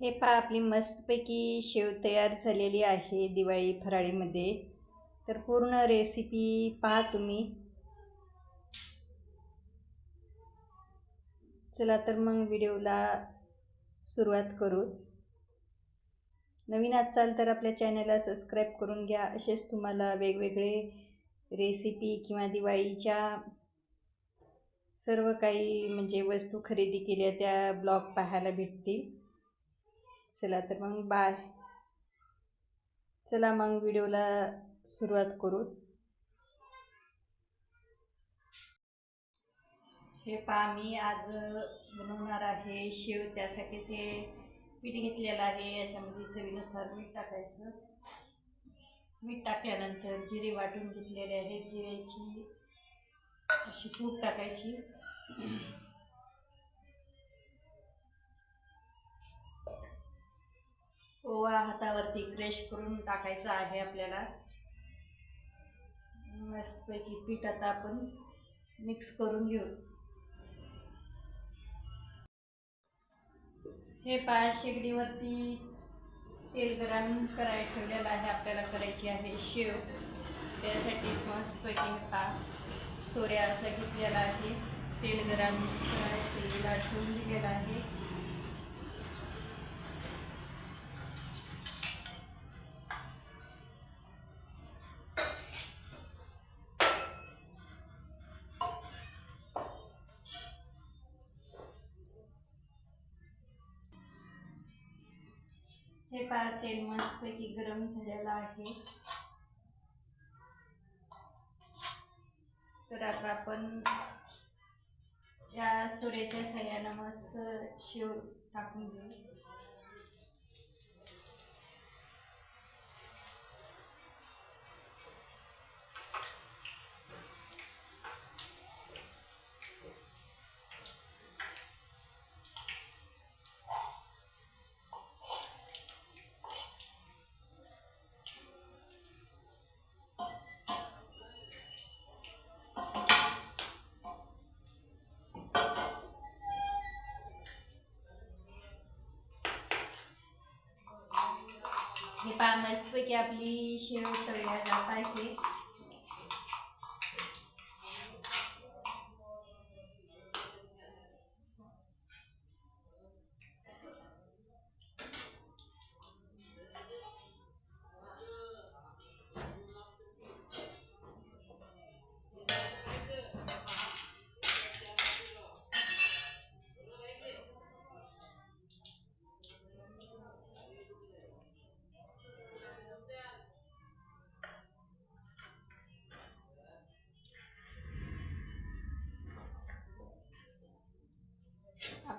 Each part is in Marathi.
हे पहा आपली मस्तपैकी शेव तयार झालेली आहे दिवाळी फराळीमध्ये. तर पूर्ण रेसिपी पहा तुम्ही. चला तर मग व्हिडिओला सुरुवात करू. नवीन असाल तर आपल्या चॅनलला सबस्क्राईब करून घ्या. असेच तुम्हाला वेगवेगळे रेसिपी किंवा दिवाळीच्या सर्व काही म्हणजे वस्तू खरेदी केल्या त्या ब्लॉग पाहायला भेटतील. चला तर मग बाय. चला मग व्हिडिओला सुरुवात करू. हे पहा मी आज बनवणार आहे शेव. त्यासाठीच हे पीठ घेतलेलं आहे याच्यामध्ये चवीनुसार मीठ टाकायचं. मीठ टाकल्यानंतर जिरे वाटून घेतलेले आहेत. जिऱ्याची अशी तूप टाकायची. ओवा हातावरती क्रश करून टाकायचा आहे आपल्याला. मस्तपैकी पीठ आता आपण मिक्स करून घेऊ. हे पाय शेगडीवरती तेल गरम कराय ठेवलेलं आहे आपल्याला करायची आहे शेव. त्यासाठी मस्तपैकी हा सोऱ्या असा घेतलेला आहे. तेल गरम शेगडीला ठेवून दिलेला आहे. पहा तेल मस्तपैकी गरम झालेलं आहे. तर आता आपण या सूर्याच्या सह्यानं मस्त शिव टाकून घेऊ हे मस्तपैकी आपली शेव तळल्या जात आहे.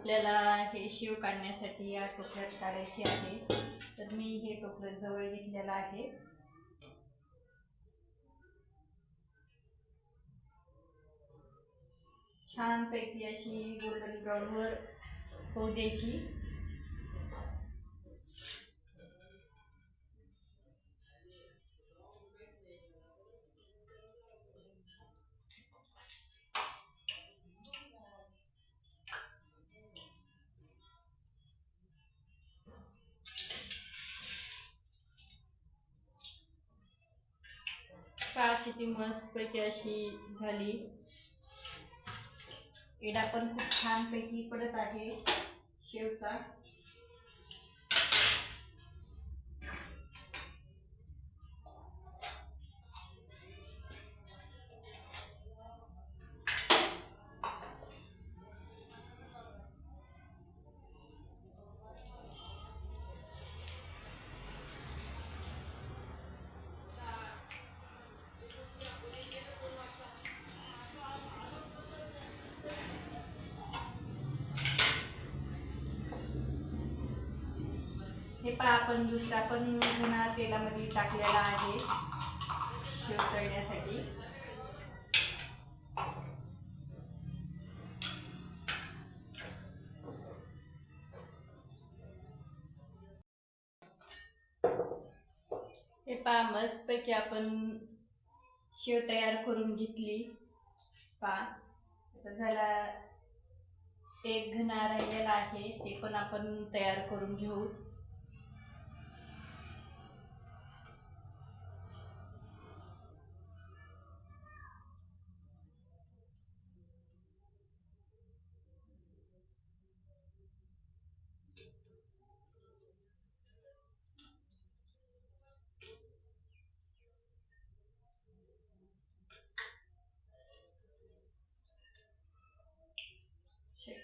आपल्याला हे शिव काढण्यासाठी या टोपल्यात काढायचे आहे. तर मी हे टोपलं जवळ घेतलेलं आहे. छानपैकी अशी गोल्डन ब्राऊनवर होऊ द्यायची. पहा किती मस्तपैकी अशी झाली? एडा पण खूप छानपैकी पडत आहे शेवचा हे पहा आपण दुसरा पण पुन्हा तेलामध्ये टाकलेला आहे. शेव करण्यासाठी. हे पहा मस्तपैकी आपण शेव तयार करून घेतली. पहा आता झाला एक घणा राहिलेला आहे ते पण आपण तयार करून घेऊ.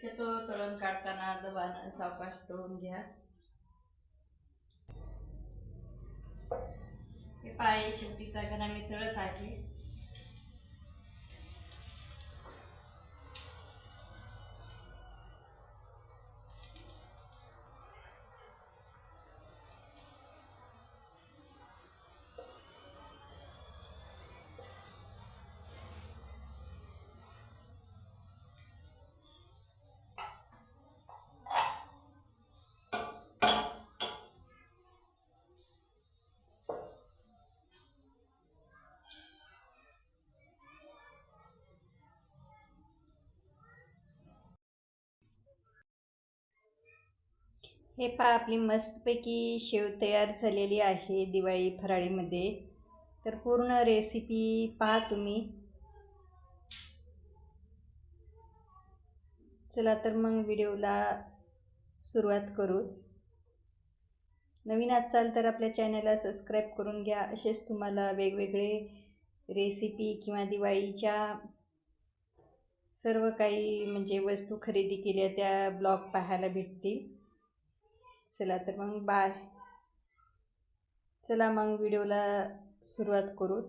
शक्यतो तळण काढताना दबानं सावकाश तळून घ्या. हे पाय शेवटीचा घरा मी तळत आहे. हे पहा आपली मस्तपैकी शेव तयार झालेली आहे दिवाळी फराळीमध्ये. तर पूर्ण रेसिपी पहा तुम्ही. चला तर मग व्हिडिओला सुरुवात करू. नवीन असाल तर आपल्या चॅनलला सबस्क्राईब करून घ्या. असेच तुम्हाला वेगवेगळे रेसिपी किंवा दिवाळीच्या सर्व काही म्हणजे वस्तू खरेदी केल्या त्या ब्लॉग पाहायला भेटतील. चला तर मग बाय. चला मग व्हिडिओला सुरुवात करू.